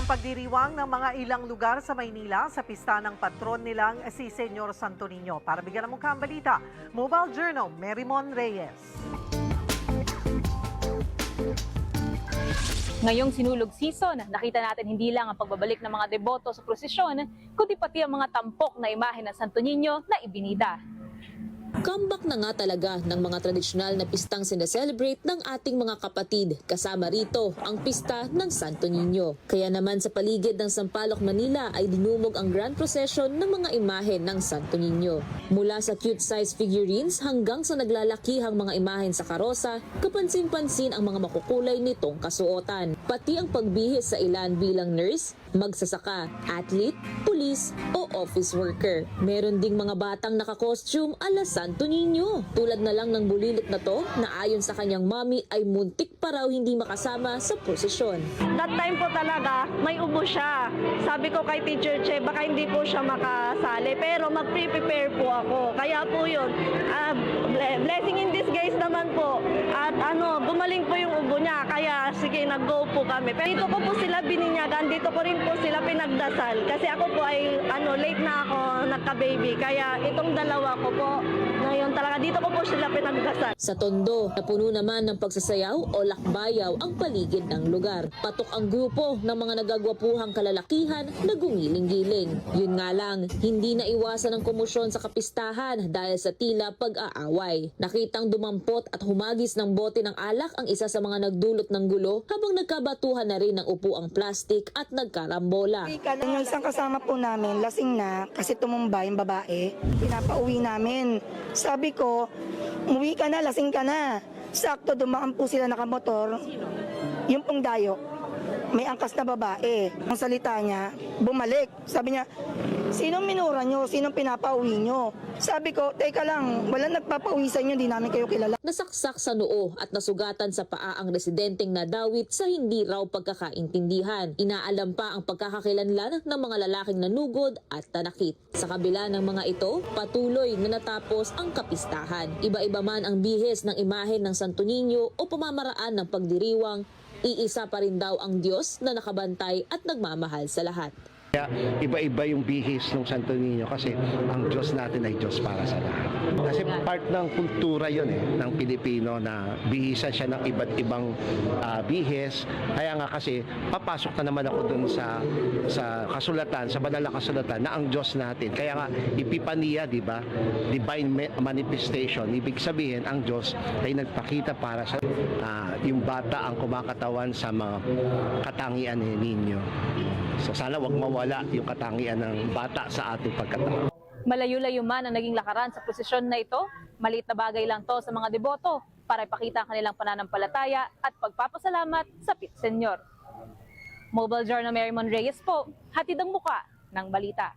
ng pagdiriwang ng mga ilang lugar sa Maynila sa pista ng patron nilang si Senyor Santo Niño. Para bigyan ng mukha balita, Mobile Journal, Merimon Reyes. Ngayong sinulog season, nakita natin hindi lang ang pagbabalik ng mga deboto sa prosesyon, kundi pati ang mga tampok na imahe ng Santo Niño na ibinida. Comeback na nga talaga ng mga tradisyonal na pistang sineselebrate ng ating mga kapatid. Kasama rito ang pista ng Santo Niño. Kaya naman sa paligid ng Sampaloc, Manila ay dinumog ang grand procession ng mga imahe ng Santo Niño. Mula sa cute size figurines hanggang sa naglalakihang mga imahen sa karosa, kapansin-pansin ang mga makukulay nitong kasuotan. Pati ang pagbihis sa ilan bilang nurse, magsasaka, athlete, pulis o office worker. Meron ding mga batang nakakostume ala Santo Niño. Tulad na lang ng bulilit na to na ayon sa kanyang mami ay muntik pa raw hindi makasama sa prosesyon. That time po talaga, may ubo siya. Sabi ko kay Teacher Che, baka hindi po siya makasali. Pero mag-prepare po ako. Kaya po yun, ble- blessing in disguise naman po. At ano, gumaling po yung ubo niya. Kaya sige, nag-go po kami. Pero dito ko po sila bininyagan, dito ko rin po sila pinagdasal. Kasi ako po ay ano, late na ako nagka-baby. Kaya itong dalawa ko po, ngayon talaga dito ko po sila pinagdasal. Sa Tondo, napuno naman ng pagsasayaw o lakbayaw ang paligid ng lugar. Patok ang grupo ng mga nagagwapuhang kalalakihan na gumiling-giling. Yun nga lang, hindi na iwasan ang komosyon sa kapistahan dahil sa tila pag-aaway. Nakitang dumampot at humagis ng bote ng alak ang isa sa mga nagdulot ng gulo habang nagkabatuhan na rin ng upuang plastik at nagkarambola. Yung isang kasama po namin, lasing na kasi tumumba yung babae. Pinapauwi namin. Sabi ko, umuwi ka na, lasing ka na. Sakto, dumaan po sila nakamotor. Yung pong dayo, may angkas na babae. Ang salita niya, bumalik. Sabi niya, sinong minura nyo? Sinong pinapauwi nyo? Sabi ko, teka lang, wala nagpapauwi sa inyo, di namin kayo kilala. Nasaksak sa noo at nasugatan sa paa ang residenteng nadawit sa hindi raw pagkakaintindihan. Inaalam pa ang pagkakakilanlan ng mga lalaking nanugod at tanakit. Sa kabila ng mga ito, patuloy na natapos ang kapistahan. Iba-iba man ang bihis ng imahe ng Santo Niño o pamamaraan ng pagdiriwang, iisa pa rin daw ang Diyos na nakabantay at nagmamahal sa lahat. Kaya iba-iba yung bihis ng Santo Niño kasi ang Diyos natin ay Diyos para sa lahat. Kasi part ng kultura yon eh, ng Pilipino na bihisan siya ng iba't ibang ah, bihis. Kaya nga kasi papasok na naman ako dun sa sa kasulatan, sa banal na kasulatan na ang Diyos natin. Kaya nga ipipaniya, di ba? Divine ma- manifestation. Ibig sabihin, ang Diyos ay nagpakita para sa ah, yung bata ang kumakatawan sa mga katangian ni Ninyo. So sana wag mawala yung katangian ng bata sa ating pagkatao. Malayo-layo man ang naging lakaran sa prosesyon na ito, maliit na bagay lang to sa mga deboto para ipakita ang kanilang pananampalataya at pagpapasalamat sa Pit Senyor. Mobile Journal Mary Mon Reyes po, hatid ang muka ng balita.